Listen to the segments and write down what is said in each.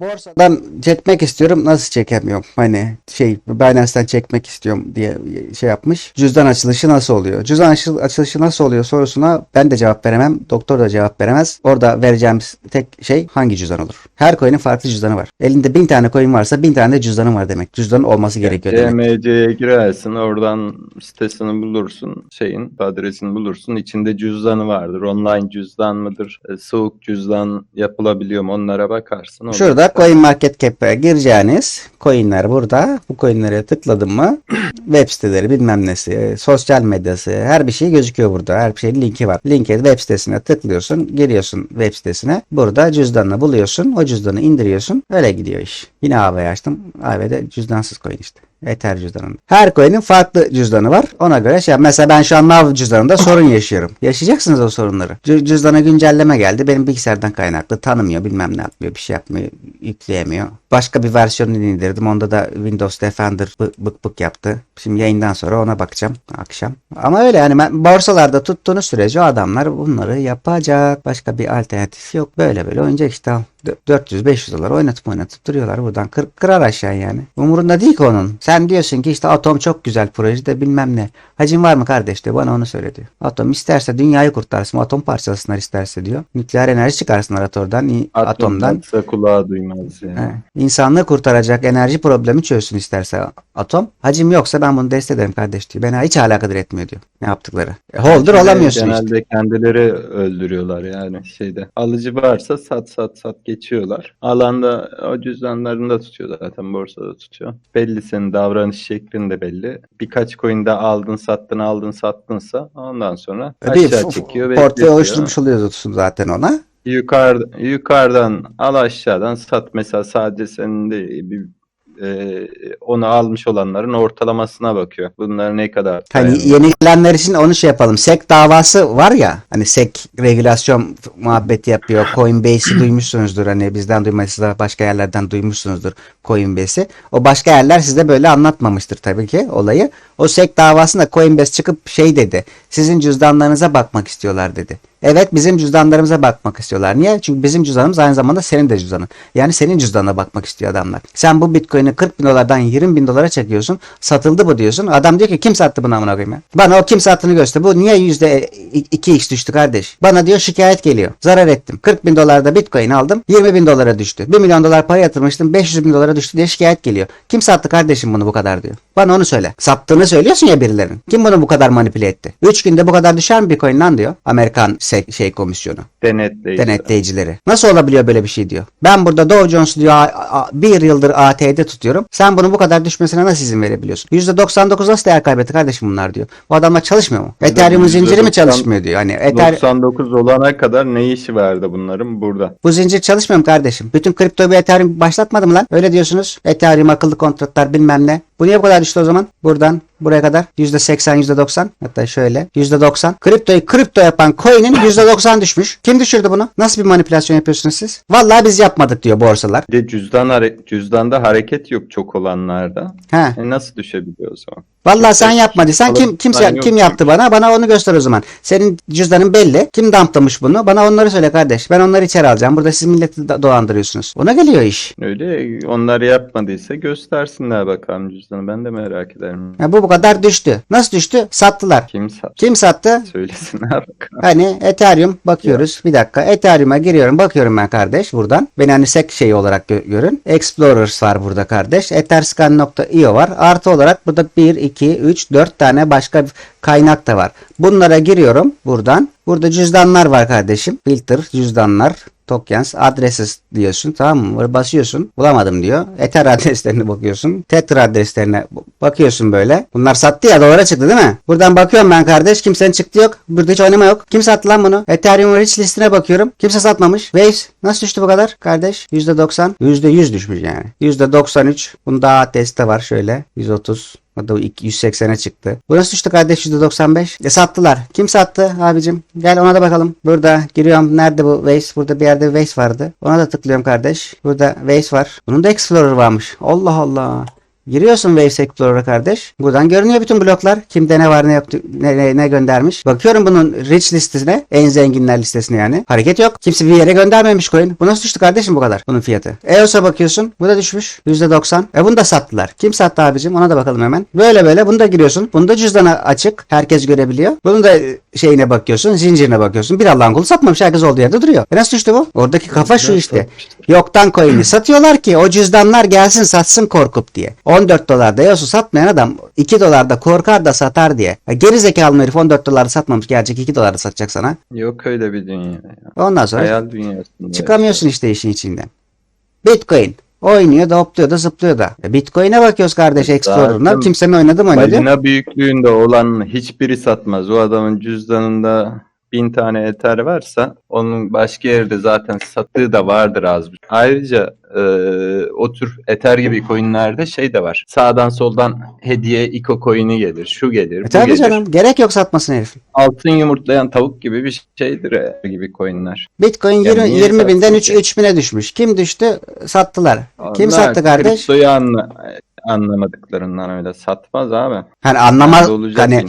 Borsadan çekmek istiyorum. Nasıl çekemiyorum? Hani şey Binance'den çekmek istiyorum diye şey yapmış. Cüzdan açılışı nasıl oluyor? Cüzdan açıl- açılışı nasıl oluyor sorusuna ben de cevap veremem. Doktor da cevap veremez. Orada vereceğimiz tek şey hangi cüzdan olur? Her coin'in farklı cüzdanı var. Elinde bin tane coin varsa bin tane de cüzdanın var demek. Cüzdanın olması gerekiyor demek. CMC'ye girersin oradan sitesini bulursun şeyin adresini bulursun içinde cüzdanı vardır online cüzdan mıdır e, soğuk cüzdan yapılabiliyor mu onlara bakarsın. Olur. Şurada Coin gireceğiniz coinler burada. Bu coinlere tıkladım mı web siteleri bilmem nesi, sosyal medyası her bir şey gözüküyor burada. Her bir şeyin linki var. Linke web sitesine tıklıyorsun, giriyorsun web sitesine. Burada cüzdanını buluyorsun. O cüzdanı indiriyorsun. Öyle gidiyor iş. Yine AV'yi açtım. AV'de cüzdansız coin işte. Ether cüzdanında. Her coin'in farklı cüzdanı var. Ona göre şey mesela ben şu an Nav cüzdanında sorun yaşıyorum. Yaşayacaksınız o sorunları. Cü- cüzdana güncelleme geldi. Benim bilgisayardan kaynaklı. Tanımıyor bilmem ne yapmıyor. Bir şey yapmıyor. Yükleyemiyor. Başka bir versiyonunu indirdim. Onda da Windows Defender bı- bık bık yaptı. Şimdi yayından sonra ona bakacağım akşam. Ama öyle yani ben borsalarda tuttuğunuz sürece o adamlar bunları yapacak. Başka bir alternatif yok. Böyle böyle oynayacak işte. al. Dö- 400-500 dolar oynatıp oynatıp duruyorlar buradan. Kır, kırar aşağı yani. Umurunda değil ki onun. Sen diyorsun ki işte Atom çok güzel proje de bilmem ne. Hacim var mı kardeş diyor. Bana onu söyle diyor. Atom isterse dünyayı kurtarsın. Atom parçalasınlar isterse diyor. Nükleer enerji çıkarsınlar atomdan. i- Atomdan. Atomdan kulağa duymaz yani. He. İnsanlığı kurtaracak enerji problemi çözsün isterse atom. Hacim yoksa ben bunu desteklerim kardeş diyor. Beni hiç alakadar etmiyor diyor. Ne yaptıkları. E, holder olamıyorsun işte. Genelde kendileri öldürüyorlar yani şeyde. Alıcı varsa sat sat sat geçiyorlar. Alanda o cüzdanlarını da tutuyor zaten borsada tutuyor. Belli senin davranış şeklin de belli. Birkaç coin'de aldın sattın aldın sattınsa ondan sonra Bir aşağı f- çekiyor. portföy oluşturmuş oluyorsun zaten ona. Yukarıda, yukarıdan al aşağıdan sat mesela sadece senin de bir e, onu almış olanların ortalamasına bakıyor. Bunlar ne kadar Hani yeni gelenler için onu şey yapalım. SEC davası var ya. Hani SEC regülasyon muhabbeti yapıyor. Coinbase'i duymuşsunuzdur. Hani bizden duymadıysa başka yerlerden duymuşsunuzdur Coinbase'i. O başka yerler size böyle anlatmamıştır tabii ki olayı. O SEC davasında Coinbase çıkıp şey dedi. Sizin cüzdanlarınıza bakmak istiyorlar dedi. Evet bizim cüzdanlarımıza bakmak istiyorlar. Niye? Çünkü bizim cüzdanımız aynı zamanda senin de cüzdanın. Yani senin cüzdanına bakmak istiyor adamlar. Sen bu bitcoin'i 40 bin dolardan 20 bin dolara çekiyorsun. Satıldı bu diyorsun. Adam diyor ki kim sattı bunu amına koyayım ya? Bana o kim sattığını göster. Bu niye yüzde 2x düştü kardeş? Bana diyor şikayet geliyor. Zarar ettim. 40 bin dolarda bitcoin aldım. 20 bin dolara düştü. 1 milyon dolar para yatırmıştım. 500 bin dolara düştü diye şikayet geliyor. Kim sattı kardeşim bunu bu kadar diyor. Bana onu söyle. Sattığını söylüyorsun ya birilerinin. Kim bunu bu kadar manipüle etti? 3 günde bu kadar düşer mi bitcoin lan diyor. Amerikan şey komisyonu denetleyici. denetleyicileri. Nasıl olabiliyor böyle bir şey diyor. Ben burada Dow Jones'u diyor bir yıldır AT'de tutuyorum. Sen bunun bu kadar düşmesine nasıl izin verebiliyorsun? %99 nasıl değer kaybetti kardeşim bunlar diyor. Bu adamlar çalışmıyor mu? Ethereum zinciri mi %90 çalışmıyor diyor. Hani Ether 99 olana kadar ne işi vardı bunların burada? bu zincir çalışmıyor mu kardeşim? Bütün kripto bir Ethereum başlatmadı mı lan? Öyle diyorsunuz. Ethereum akıllı kontratlar bilmem ne. Bu niye bu kadar düştü o zaman? Buradan buraya kadar %80 %90 hatta şöyle %90. Kriptoyu kripto yapan coin'in %90 düşmüş. Kim düşürdü bunu? Nasıl bir manipülasyon yapıyorsunuz siz? Vallahi biz yapmadık diyor borsalar. Bir de cüzdan hare- cüzdanda hareket yok çok olanlarda. He. E nasıl düşebiliyor o zaman? Vallahi sen yapmadıysan kim kimse yok kim yaptı bana? Bana onu göster o zaman. Senin cüzdanın belli. Kim damplamış bunu? Bana onları söyle kardeş. Ben onları içeri alacağım. Burada siz milleti do- dolandırıyorsunuz. Ona geliyor iş. Öyle onlar yapmadıysa göstersinler bakalım cüzdanı. Ben de merak ederim. Ha, bu bu kadar düştü. Nasıl düştü? Sattılar. Kim sattı? Kim sattı? Söylesinler bakalım. Hani Ethereum bakıyoruz. Bir dakika. Ethereum'a giriyorum. Bakıyorum ben kardeş buradan. Beni hani sec şeyi olarak gö- görün. Explorers var burada kardeş. Etherscan.io var. Artı olarak burada 1, 2, 3, 4 tane başka kaynak da var. Bunlara giriyorum buradan. Burada cüzdanlar var kardeşim. Filter cüzdanlar. Tokens adreses diyorsun tamam mı? Basıyorsun. Bulamadım diyor. Ether adreslerine bakıyorsun. Tether adreslerine bakıyorsun böyle. Bunlar sattı ya dolara çıktı değil mi? Buradan bakıyorum ben kardeş. Kimsenin çıktı yok. Burada hiç oynama yok. Kim sattı lan bunu? Ethereum rich listine bakıyorum. Kimse satmamış. Waves nasıl düştü bu kadar kardeş? %90. %100 düşmüş yani. %93. Bunda daha testi var şöyle. 130. O da 180'e çıktı. Bu nasıl düştü kardeş %95? E sattılar. Kim sattı abicim? Gel ona da bakalım. Burada giriyorum. Nerede bu Waze? Burada bir yerde Waze vardı. Ona da tıklıyorum kardeş. Burada Waze var. Bunun da Explorer varmış. Allah Allah. Giriyorsun Waves Explorer'a kardeş. Buradan görünüyor bütün bloklar. Kimde ne var ne yok ne, ne, ne göndermiş. Bakıyorum bunun rich listesine. En zenginler listesine yani. Hareket yok. Kimse bir yere göndermemiş coin. Bu nasıl düştü kardeşim bu kadar? Bunun fiyatı. EOS'a bakıyorsun. Bu da düşmüş. %90. E bunu da sattılar. Kim sattı abicim? Ona da bakalım hemen. Böyle böyle. Bunu da giriyorsun. Bunda cüzdana açık. Herkes görebiliyor. Bunun da e, şeyine bakıyorsun. Zincirine bakıyorsun. Bir Allah'ın kulu satmamış. Herkes olduğu yerde duruyor. E nasıl düştü bu? Oradaki kafa şu işte. Yoktan coin'i satıyorlar ki o cüzdanlar gelsin satsın korkup diye. 14 dolarda EOS'u satmayan adam 2 dolarda korkar da satar diye. Ya geri zekalı herif 14 dolarda satmamış. Gelecek 2 dolarda satacak sana. Yok öyle bir dünya. ya. Ondan sonra Hayal dünyasında. çıkamıyorsun işte işin içinden. Bitcoin. Oynuyor da hopluyor da zıplıyor da. E Bitcoin'e bakıyoruz kardeş Explorer'ına. Kimsenin oynadı mı oynadı? Balina büyüklüğünde olan hiçbiri satmaz. O adamın cüzdanında bin tane eter varsa onun başka yerde zaten sattığı da vardır az. bir. Ayrıca e, o tür eter gibi coinlerde şey de var. Sağdan soldan hediye Iko coin'i gelir. Şu gelir. E bu tabii gelir. canım. Gerek yok satmasın herif. Altın yumurtlayan tavuk gibi bir şeydir e, gibi coinler. Bitcoin Ya 20, niye 20 binden satsın 3, ki? 3000'e düşmüş. Kim düştü? Sattılar. Kim Onlar sattı kardeş? Kriptoyu anla, anlamadıklarından öyle satmaz abi. Hani anlamaz olacak hani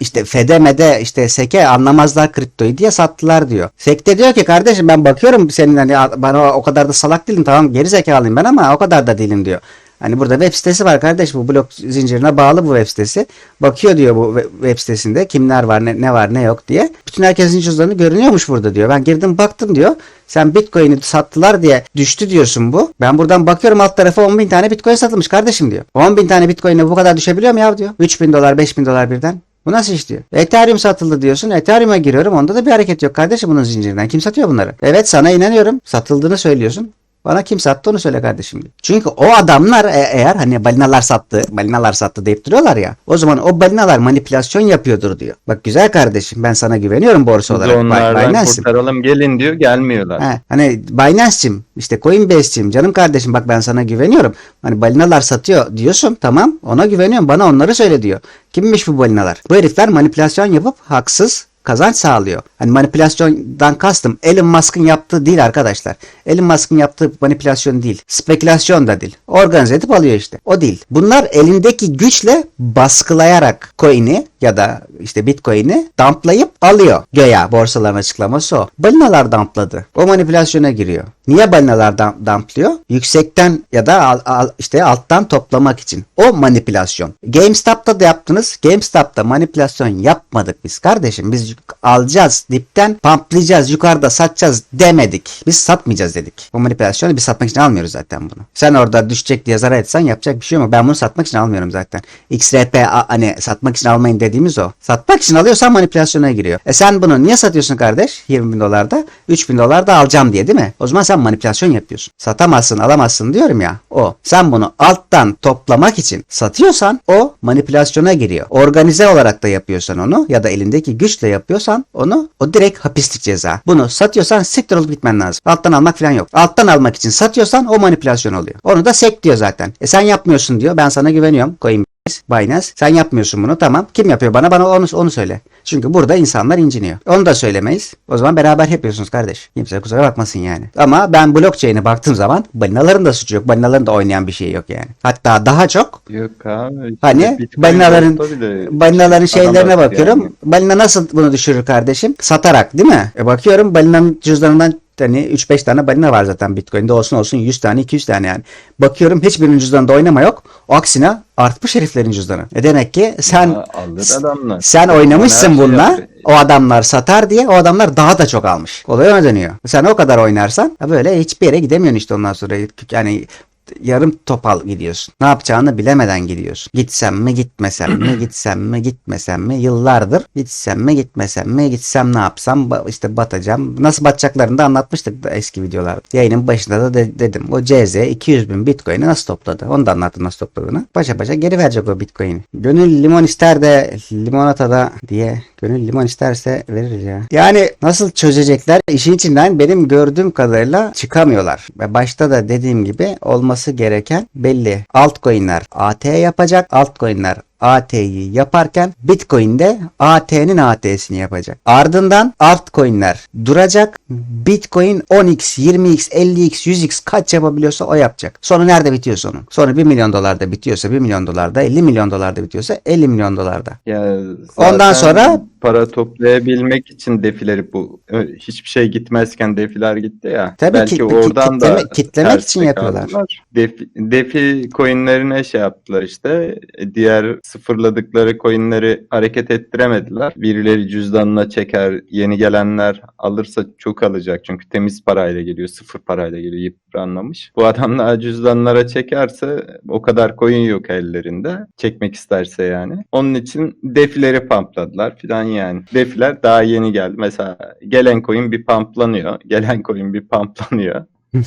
işte Fedemede işte Seke anlamazlar kriptoyu diye sattılar diyor. Sek de diyor ki kardeşim ben bakıyorum senin hani bana o kadar da salak değilim tamam geri zekalıyım ben ama o kadar da değilim diyor. Hani burada web sitesi var kardeş bu blok zincirine bağlı bu web sitesi. Bakıyor diyor bu we- web sitesinde kimler var ne, ne var ne yok diye. Bütün herkesin cüzdanı görünüyormuş burada diyor. Ben girdim baktım diyor. Sen Bitcoin'i sattılar diye düştü diyorsun bu. Ben buradan bakıyorum alt tarafa 10 bin tane Bitcoin satılmış kardeşim diyor. 10 bin tane Bitcoin'e bu kadar düşebiliyor mu ya diyor. 3 bin dolar 5 bin dolar birden. Bu nasıl iş diyor. Ethereum satıldı diyorsun. Ethereum'a giriyorum. Onda da bir hareket yok kardeşim bunun zincirinden. Kim satıyor bunları? Evet sana inanıyorum. Satıldığını söylüyorsun. Bana kim sattı onu söyle kardeşim. Çünkü o adamlar e- eğer hani balinalar sattı, balinalar sattı deyip duruyorlar ya. O zaman o balinalar manipülasyon yapıyordur diyor. Bak güzel kardeşim ben sana güveniyorum borsa Biz olarak. Onlardan Binance'im. kurtaralım gelin diyor gelmiyorlar. He, hani Binance'cim işte Coinbase'cim canım kardeşim bak ben sana güveniyorum. Hani balinalar satıyor diyorsun tamam ona güveniyorum bana onları söyle diyor. Kimmiş bu balinalar? Bu herifler manipülasyon yapıp haksız kazanç sağlıyor. Hani manipülasyondan kastım Elon Musk'ın yaptığı değil arkadaşlar. Elon Musk'ın yaptığı manipülasyon değil. Spekülasyon da değil. Organize edip alıyor işte. O değil. Bunlar elindeki güçle baskılayarak coin'i ya da işte bitcoin'i dumplayıp alıyor. Göya borsaların açıklaması o. Balinalar dumpladı. O manipülasyona giriyor. Niye balinalar dum- dumplıyor? Yüksekten ya da al- al- işte alttan toplamak için. O manipülasyon. GameStop'ta da yaptınız. GameStop'ta manipülasyon yapmadık biz kardeşim. Biz alacağız dipten pamplayacağız yukarıda satacağız demedik. Biz satmayacağız dedik. Bu manipülasyonu biz satmak için almıyoruz zaten bunu. Sen orada düşecek diye zarar etsen yapacak bir şey yok. Ben bunu satmak için almıyorum zaten. XRP hani satmak için almayın dediğimiz o. Satmak için alıyorsan manipülasyona giriyor. E sen bunu niye satıyorsun kardeş? 20 bin dolarda. 3 bin dolarda alacağım diye değil mi? O zaman sen manipülasyon yapıyorsun. Satamazsın alamazsın diyorum ya. O. Sen bunu alttan toplamak için satıyorsan o manipülasyona giriyor. Organize olarak da yapıyorsan onu ya da elindeki güçle yapıyorsan onu o direkt hapislik ceza. Bunu satıyorsan siktir olup gitmen lazım. Alttan almak falan yok. Alttan almak için satıyorsan o manipülasyon oluyor. Onu da sek diyor zaten. E sen yapmıyorsun diyor. Ben sana güveniyorum. Coinbase, Binance. Sen yapmıyorsun bunu tamam. Kim yapıyor bana? Bana onu, onu söyle. Çünkü burada insanlar inciniyor. Onu da söylemeyiz. O zaman beraber yapıyorsunuz kardeş. Kimse kusura bakmasın yani. Ama ben blockchain'e baktığım zaman balinaların da suçu yok. Balinaların da oynayan bir şey yok yani. Hatta daha çok Yok abi. Hani Bitcoin balinaların balinaların şeylerine bakıyorum. yani. Balina nasıl bunu düşürür kardeşim? Satarak değil mi? E bakıyorum balinanın cüzdanından hani 3-5 tane balina var zaten Bitcoin'de olsun olsun 100 tane 200 tane yani. Bakıyorum hiçbirinin cüzdanında oynama yok. O aksine artmış heriflerin cüzdanı. E demek ki sen Ya adamlar. sen oynamışsın şey bununla. yapıyor. O adamlar satar diye o adamlar daha da çok almış. Olay öyle dönüyor. Sen o kadar oynarsan böyle hiçbir yere gidemiyorsun işte ondan sonra. Yani yarım topal gidiyorsun. Ne yapacağını bilemeden gidiyorsun. Gitsem mi gitmesem mi gitsem mi gitmesem mi yıllardır gitsem mi gitmesem mi gitsem ne yapsam işte batacağım. Nasıl batacaklarını da anlatmıştık da eski videolarda. Yayının başında da de- dedim. O CZ 200 bin bitcoin'i nasıl topladı? Onu da anlattım nasıl topladığını. Paşa paşa geri verecek o bitcoin'i. Gönül limon ister de limonatada diye Gönül limon isterse veririz ya. Yani nasıl çözecekler? İşin içinden benim gördüğüm kadarıyla çıkamıyorlar. Ve başta da dediğim gibi olması gereken belli. Altcoin'ler AT yapacak. Altcoin'ler AT'yi yaparken Bitcoin de AT'nin AT'sini yapacak. Ardından altcoin'ler duracak. Bitcoin 10x, 20x, 50x, 100x kaç yapabiliyorsa o yapacak. Sonu nerede bitiyor sonu? Sonu 1 milyon dolarda bitiyorsa 1 milyon dolarda, 50 milyon dolarda bitiyorsa 50 milyon dolarda. Ya Ondan sonra- para toplayabilmek için defileri bu hiçbir şey gitmezken defiler gitti ya. Tabii belki ki- oradan kitleme- da kitlemek için yapıyorlar. kaldılar. Defi, defi coinlerine şey yaptılar işte. E, Diğer sıfırladıkları coinleri hareket ettiremediler. Birileri cüzdanına çeker. Yeni gelenler alırsa çok alacak. Çünkü temiz parayla geliyor. Sıfır parayla geliyor. Yıpranmamış. Bu adamlar cüzdanlara çekerse o kadar coin yok ellerinde. Çekmek isterse yani. Onun için defileri pumpladılar filan yani. Defiler daha yeni geldi. Mesela gelen coin bir pumplanıyor. Gelen coin bir pumplanıyor.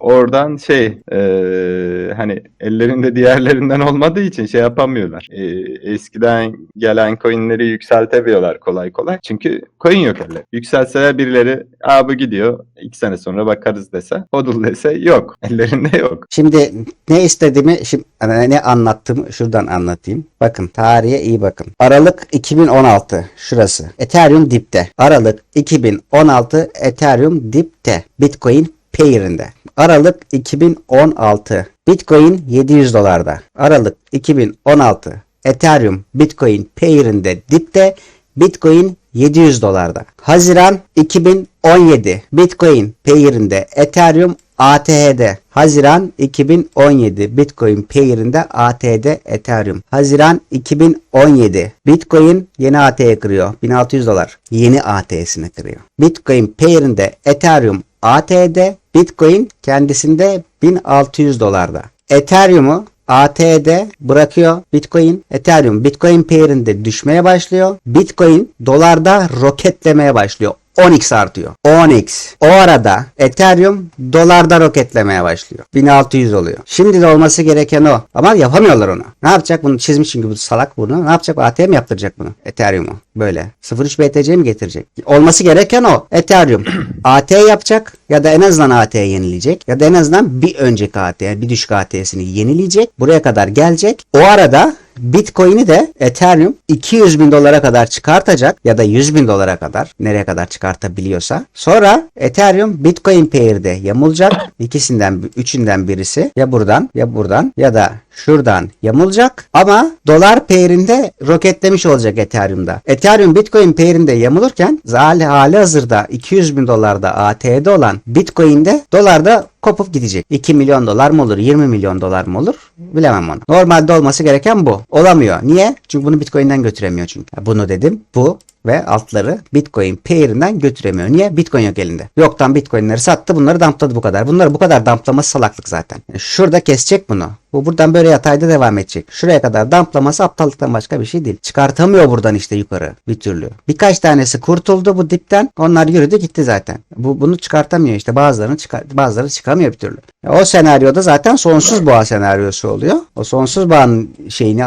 Oradan şey eee, hani ellerinde diğerlerinden olmadığı için şey yapamıyorlar. Eee, eskiden gelen coinleri yükseltemiyorlar kolay kolay. Çünkü coin yok elde. Yükselseler birileri aa bu gidiyor iki sene sonra bakarız dese hodl dese yok. Ellerinde yok. Şimdi ne istediğimi şimdi ne anlattığımı şuradan anlatayım. Bakın tarihe iyi bakın. Aralık 2016 şurası. Ethereum dipte. Aralık 2016 Ethereum dipte. Bitcoin pair'inde. Aralık 2016 Bitcoin 700 dolarda. Aralık 2016 Ethereum Bitcoin pair'inde dipte. Bitcoin 700 dolarda. Haziran 2017 Bitcoin pair'inde Ethereum ATH'de. Haziran 2017 Bitcoin pair'inde ATH'de Ethereum. Haziran 2017 Bitcoin yeni AT'ye kırıyor. 1600 dolar. Yeni AT'sini kırıyor. Bitcoin pair'inde Ethereum AT'de Bitcoin kendisinde 1600 dolarda. Ethereum'u AT'de bırakıyor Bitcoin. Ethereum Bitcoin pair'inde düşmeye başlıyor. Bitcoin dolarda roketlemeye başlıyor. 10x artıyor. 10x. O arada Ethereum dolarda roketlemeye başlıyor. 1600 oluyor. Şimdi de olması gereken o. Ama yapamıyorlar onu. Ne yapacak? Bunu çizmiş çünkü bu salak bunu. Ne yapacak? ATM yaptıracak bunu. Ethereum'u. Böyle. 03 BTC mi getirecek? Olması gereken o. Ethereum AT yapacak ya da en azından AT'ye yenileyecek ya da en azından bir önceki AT, bir düşük AT'sini yenileyecek. Buraya kadar gelecek. O arada Bitcoin'i de Ethereum 200 bin dolara kadar çıkartacak ya da 100 bin dolara kadar nereye kadar çıkartabiliyorsa. Sonra Ethereum Bitcoin pair'de yamulacak. İkisinden üçünden birisi ya buradan ya buradan ya da şuradan yamulacak ama dolar pair'inde roketlemiş olacak Ethereum'da. Ethereum Bitcoin pair'inde yamulurken hali hazırda 200 bin dolarda AT'de olan Bitcoin'de dolarda kopup gidecek. 2 milyon dolar mı olur 20 milyon dolar mı olur bilemem onu. Normalde olması gereken bu. Olamıyor. Niye? Çünkü bunu Bitcoin'den götüremiyor çünkü. Bunu dedim. Bu ve altları Bitcoin pair'inden götüremiyor. Niye? Bitcoin yok elinde. Yoktan Bitcoin'leri sattı bunları dumpladı bu kadar. Bunları bu kadar dumplaması salaklık zaten. Yani şurada kesecek bunu. Bu buradan böyle yatayda devam edecek. Şuraya kadar dumplaması aptallıktan başka bir şey değil. Çıkartamıyor buradan işte yukarı bir türlü. Birkaç tanesi kurtuldu bu dipten. Onlar yürüdü gitti zaten. Bu bunu çıkartamıyor işte. Bazılarını çıkar bazıları çıkamıyor bir türlü. O senaryoda zaten sonsuz boğa senaryosu oluyor. O sonsuz bağın şeyini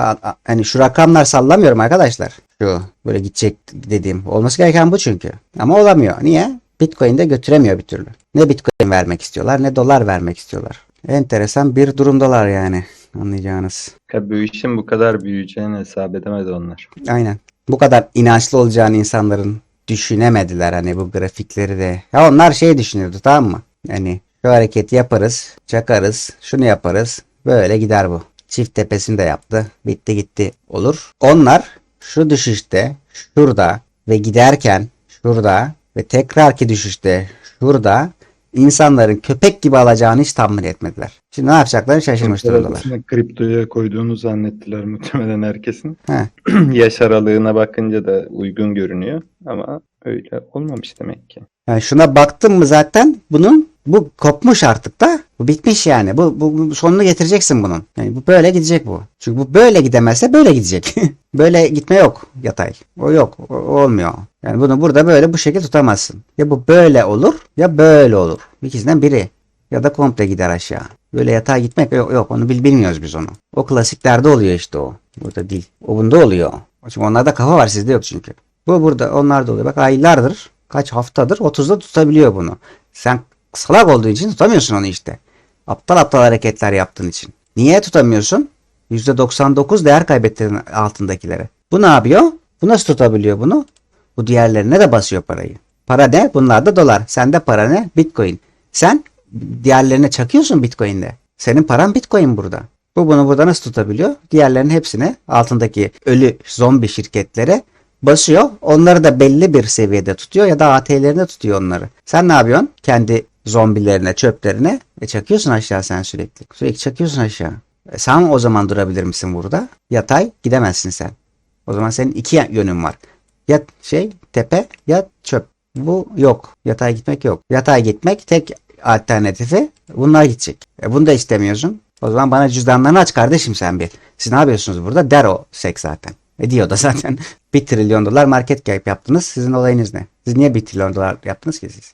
hani şu rakamlar sallamıyorum arkadaşlar. Şu böyle gidecek dediğim. Olması gereken bu çünkü. Ama olamıyor. Niye? Bitcoin'de götüremiyor bir türlü. Ne Bitcoin vermek istiyorlar ne dolar vermek istiyorlar. Enteresan bir durumdalar yani anlayacağınız. Ya bu işin bu kadar büyüyeceğini hesap edemedi onlar. Aynen. Bu kadar inançlı olacağını insanların düşünemediler hani bu grafikleri de. Ya onlar şey düşünüyordu tamam mı? Hani şu hareketi yaparız, çakarız, şunu yaparız. Böyle gider bu. Çift tepesini de yaptı. Bitti gitti olur. Onlar şu düşüşte şurada ve giderken şurada ve tekrarki düşüşte şurada insanların köpek gibi alacağını hiç tahmin etmediler. Şimdi ne yapacaklarını şaşırmış durumdalar. Kriptoya koyduğunu zannettiler muhtemelen herkesin. He. Yaş aralığına bakınca da uygun görünüyor ama öyle olmamış demek ki. Yani şuna baktın mı zaten bunun bu kopmuş artık da. Bu bitmiş yani. Bu, bu, bu sonunu getireceksin bunun. Yani bu böyle gidecek bu. Çünkü bu böyle gidemezse böyle gidecek. böyle gitme yok yatay. O yok. O, olmuyor. Yani bunu burada böyle bu şekilde tutamazsın. Ya bu böyle olur ya böyle olur. İkisinden biri. Ya da komple gider aşağı. Böyle yatağa gitmek yok, yok onu bil, bilmiyoruz biz onu. O klasiklerde oluyor işte o. Burada değil. O bunda oluyor. Çünkü onlarda kafa var sizde yok çünkü. Bu burada onlarda oluyor. Bak aylardır kaç haftadır 30'da tutabiliyor bunu. Sen salak olduğu için tutamıyorsun onu işte. Aptal aptal hareketler yaptığın için. Niye tutamıyorsun? %99 değer kaybettirin altındakilere. Bu ne yapıyor? Bu nasıl tutabiliyor bunu? Bu diğerlerine de basıyor parayı. Para ne? Bunlar da dolar. Sende para ne? Bitcoin. Sen diğerlerine çakıyorsun Bitcoin'de. Senin paran Bitcoin burada. Bu bunu burada nasıl tutabiliyor? Diğerlerinin hepsine altındaki ölü zombi şirketlere basıyor. Onları da belli bir seviyede tutuyor ya da AT'lerine tutuyor onları. Sen ne yapıyorsun? Kendi zombilerine, çöplerine e çakıyorsun aşağı sen sürekli. Sürekli çakıyorsun aşağı. E sen o zaman durabilir misin burada? Yatay gidemezsin sen. O zaman senin iki yönün var. Ya şey tepe ya çöp. Bu yok. Yatay gitmek yok. Yatay gitmek tek alternatifi bunlar gidecek. E bunu da istemiyorsun. O zaman bana cüzdanlarını aç kardeşim sen bir. Siz ne yapıyorsunuz burada? Der o sek zaten. E diyor da zaten. 1 trilyon dolar market cap yaptınız. Sizin olayınız ne? Siz niye 1 trilyon dolar yaptınız ki siz?